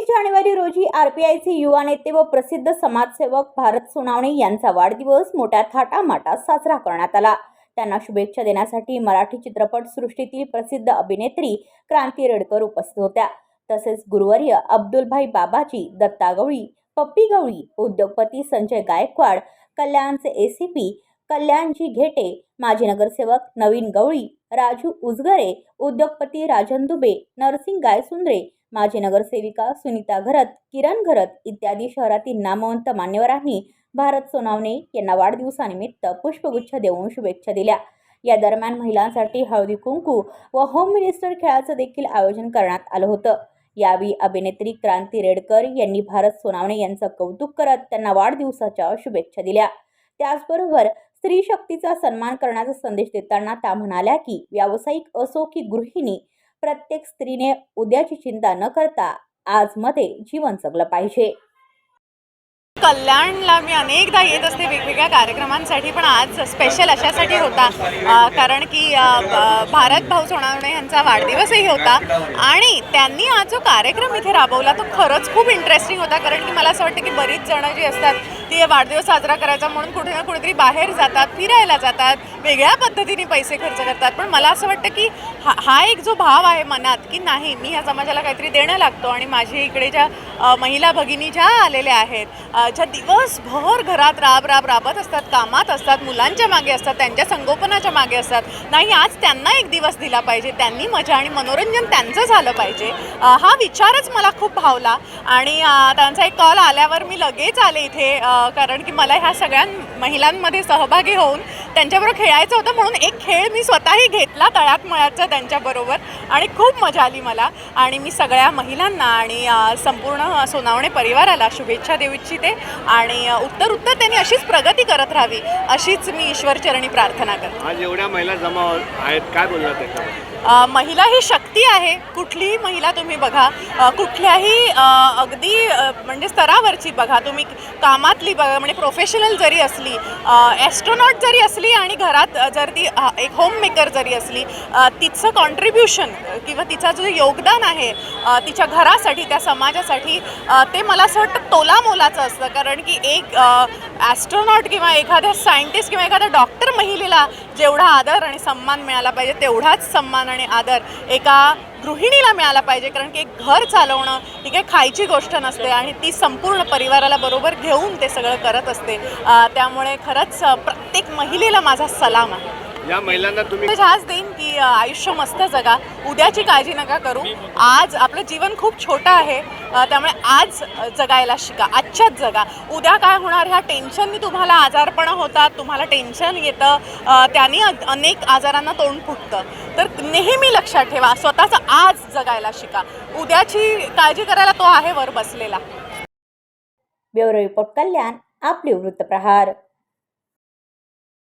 जानेवारी रोजी आरपीआयचे युवा नेते व प्रसिद्ध समाजसेवक भारत सोनावणे यांचा वाढदिवस मोठ्या थाटामाटात साजरा करण्यात आला. त्यांना शुभेच्छा देण्यासाठी मराठी चित्रपट सृष्टीतील प्रसिद्ध अभिनेत्री क्रांती रेडकर उपस्थित होत्या. तसेच गुरुवर्य अब्दुलभाई बाबाजी दत्ता गवळी पप्पी गवळी उद्योगपती संजय गायकवाड कल्याणचे एसीपी कल्याणजी घेटे माजी नगरसेवक नवीन गवळी राजू उजगरे उद्योगपती राजन दुबे नरसिंग गायसुंद्रे माजी नगरसेविका सुनीता घरत किरण घरत इत्यादी शहरातील नामवंत मान्यवरांनी भारत सोनावणे यांना वाढदिवसानिमित्त पुष्पगुच्छ देऊन शुभेच्छा दिल्या. या दरम्यान महिलांसाठी हळदी कुंकू व होम मिनिस्टर खेळाचं देखील आयोजन करण्यात आलं होतं. यावेळी अभिनेत्री क्रांती रेडकर यांनी भारत सोनावणे यांचं कौतुक करत त्यांना वाढदिवसाच्या शुभेच्छा दिल्या. त्याचबरोबर स्त्री शक्तीचा सन्मान करण्याचा संदेश देताना त्या म्हणाल्या की व्यावसायिक असो की गृहिणी प्रत्येक स्त्रीने उद्याची चिंता न करता आजमध्ये जीवन जगलं पाहिजे. कल्याणला मी अनेकदा येत असते वेगवेगळ्या कार्यक्रमांसाठी पण आज स्पेशल अशासाठी होता. कारण की भारत भाऊ सोनावणे यांचा वाढदिवसही होता आणि त्यांनी आज जो कार्यक्रम इथे राबवला तो खरंच खूप इंटरेस्टिंग होता. कारण की मला असं वाटतं की बरीच जणं जी असतात ती वाढदिवस साजरा करायचा म्हणून कुठे ना कुठेतरी बाहेर जातात फिरायला जातात वेगळ्या पद्धतीने पैसे खर्च करतात. पण मला असं वाटतं की हा हा एक जो भाव आहे मनात की नाही मी ह्या समाजाला काहीतरी देणं लागतो आणि माझी इकडे ज्या महिला भगिनी ज्या आलेल्या आहेत अ, दिवसभर घरात राब राब राबत असतात कामात असतात मुलांच्या मागे असतात त्यांच्या संगोपनाच्या मागे असतात. नाही आज त्यांना एक दिवस दिला पाहिजे त्यांनी मजा आणि मनोरंजन त्यांचं झालं पाहिजे. हा विचारच मला खूप भावला आणि त्यांचा एक कॉल आल्यावर मी लगेच आले इथे कारण की मला ह्या सगळ्या महिलांमध्ये सहभागी होऊन त्यांच्याबरोबर खेळायचं होतं म्हणून एक खेळ मी स्वतःही घेतला तळ्यात मळ्याचा त्यांच्याबरोबर आणि खूप मजा आली मला. आणि मी सगळ्या महिलांना आणि संपूर्ण सोनावणे परिवाराला शुभेच्छा देऊ इच्छिते आणि उत्तर उत्तर त्यांनी अशीच प्रगती करत राहावी अशीच मी ईश्वरचरणी प्रार्थना करते. आज एवढ्या महिला जमा आहेत काय बोलणार महिला ही शक्ती आहे कुठलीही महिला तुम्ही बघा कुठल्याही अगदी म्हणजे स्तरावरची बघा तुम्ही कामातली बघा म्हणजे प्रोफेशनल जरी असली ॲस्ट्रॉनॉट जरी असली आणि घरात जर ती एक होम मेकर जरी असली तिचं कॉन्ट्रीब्युशन किंवा तिचं जो योगदान आहे तिच्या घरासाठी त्या समाजासाठी ते मला असं वाटतं तोलामोलाचं असतं. कारण की एक ॲस्ट्रॉनॉट किंवा एखाद्या सायंटिस्ट किंवा एखाद्या डॉक्टर महिलेला जेवढा आदर आणि सन्मान मिळाला पाहिजे तेवढाच सन्मान आणि आदर एका गृहिणीला मिळाला पाहिजे कारण की एक घर चालवणं ही काही खायची गोष्ट नसते आणि ती संपूर्ण परिवाराला बरोबर घेऊन ते सगळं करत असते. त्यामुळे खरंच प्रत्येक महिलेला माझा सलाम आहे. या महिलांना तुम्ही आज देईन की आयुष्य मस्त जगा. उद्याची काळजी नका करू. आज आपलं जीवन खूप छोटं आहे. त्यामुळे आज जगायला शिका. आजच्याच जगा. उद्या काय होणार? ह्या टेन्शननी तुम्हाला आजारपणं होतात. तुम्हाला टेन्शन येतं. त्यांनी अनेक आजारांना तोंड फुटतं. तर नेहमी लक्षात ठेवा. स्वतःचं आज जगायला शिका. उद्याची काळजी करायला तो आहे वर बसलेला. ब्युरो रिपोर्ट कल्याण आपले वृत्तप्रहार.